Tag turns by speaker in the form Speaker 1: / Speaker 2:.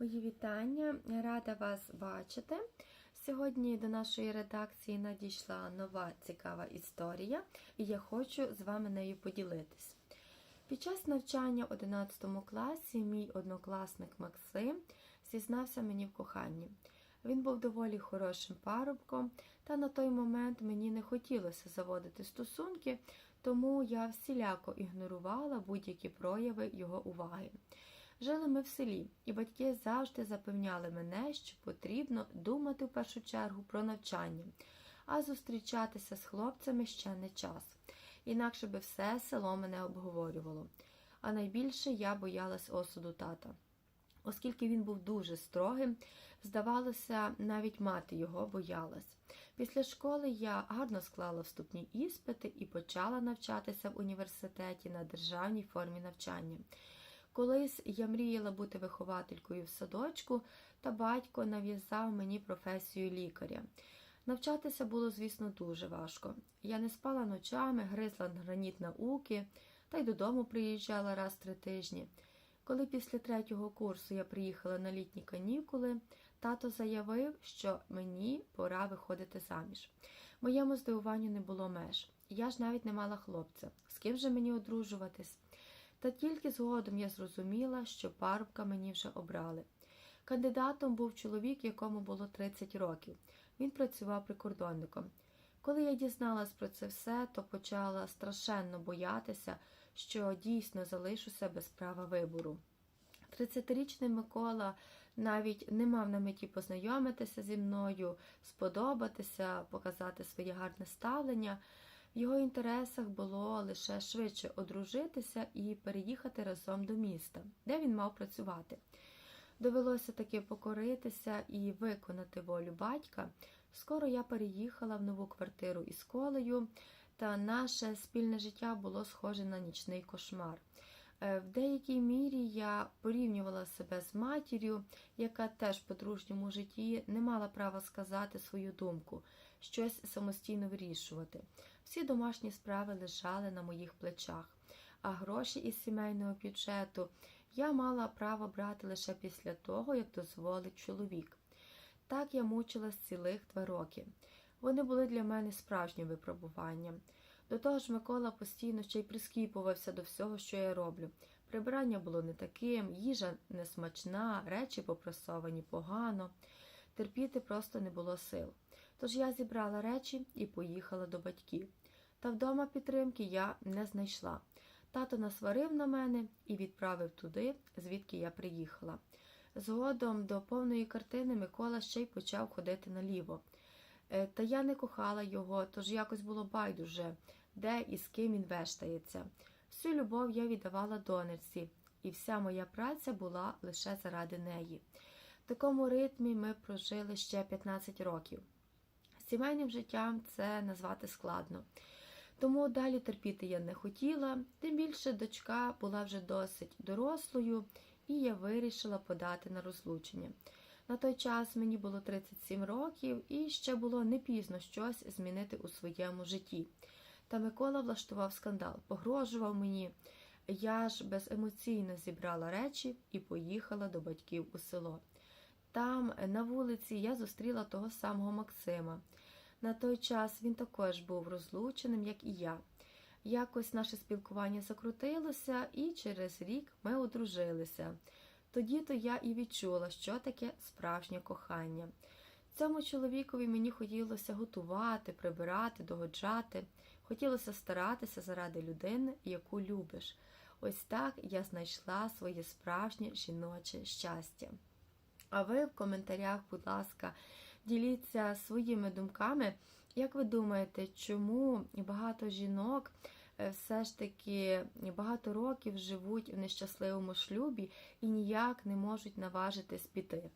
Speaker 1: Мої вітання, рада вас бачити. Сьогодні до нашої редакції надійшла нова цікава історія, і я хочу з вами нею поділитись. Під час навчання в 11 класі мій однокласник Максим зізнався мені в коханні. Він був доволі хорошим парубком, та на той момент мені не хотілося заводити стосунки, тому я всіляко ігнорувала будь-які прояви його уваги. Жили ми в селі, і батьки завжди запевняли мене, що потрібно думати в першу чергу про навчання, а зустрічатися з хлопцями ще не час. Інакше би все село мене обговорювало. А найбільше я боялась осуду тата. Оскільки він був дуже строгим, здавалося, навіть мати його боялась. Після школи я гарно склала вступні іспити і почала навчатися в університеті на державній формі навчання. Колись я мріяла бути вихователькою в садочку, та батько нав'язав мені професію лікаря. Навчатися було, звісно, дуже важко. Я не спала ночами, гризла граніт науки та й додому приїжджала раз три тижні. Коли після третього курсу я приїхала на літні канікули, тато заявив, що мені пора виходити заміж. Моєму здивуванню не було меж. Я ж навіть не мала хлопця. З ким же мені одружуватись? Та тільки згодом я зрозуміла, що парубка мені вже обрали. Кандидатом був чоловік, якому було 30 років. Він працював прикордонником. Коли я дізналась про це все, то почала страшенно боятися, що дійсно залишуся без права вибору. 30-річний Микола навіть не мав на меті познайомитися зі мною, сподобатися, показати своє гарне ставлення. В його інтересах було лише швидше одружитися і переїхати разом до міста, де він мав працювати. Довелося таки покоритися і виконати волю батька. Скоро я переїхала в нову квартиру із колею, та наше спільне життя було схоже на нічний кошмар. Е, В деякій мірі я порівнювала себе з матір'ю, яка теж в подружньому житті не мала права сказати свою думку, щось самостійно вирішувати. Всі домашні справи лежали на моїх плечах, а гроші із сімейного бюджету я мала право брати лише після того, як дозволить чоловік. Так я мучилась цілих два роки. Вони були для мене справжнім випробуванням. До того ж, Микола постійно ще й прискіпувався до всього, що я роблю. Прибирання було не таким, їжа несмачна, речі попрасовані погано. Терпіти просто не було сил. Тож я зібрала речі і поїхала до батьків. Та вдома підтримки я не знайшла. Тато насварив на мене і відправив туди, звідки я приїхала. Згодом до повної картини Микола ще й почав ходити наліво. Е, Та я не кохала його, тож якось було байдуже, де і з ким він вештається. Всю любов я віддавала донечці, і вся моя праця була лише заради неї. В такому ритмі ми прожили ще 15 років. Сімейним життям це назвати складно. Тому далі терпіти я не хотіла, тим більше дочка була вже досить дорослою, і я вирішила подати на розлучення. На той час мені було 37 років, і ще було не пізно щось змінити у своєму житті. Та Микола влаштував скандал, погрожував мені. Я ж беземоційно зібрала речі і поїхала до батьків у село. Там, на вулиці, я зустріла того самого Максима. На той час він також був розлученим, як і я. Якось наше спілкування закрутилося, і через рік ми одружилися. Тоді то я і відчула, що таке справжнє кохання. Цьому чоловікові мені хотілося готувати, прибирати, догоджати, хотілося старатися заради людини, яку любиш. Ось так я знайшла своє справжнє жіноче щастя. А ви в коментарях, будь ласка, діліться своїми думками. Як ви думаєте, чому багато жінок все ж таки багато років живуть в нещасливому шлюбі і ніяк не можуть наважитись піти?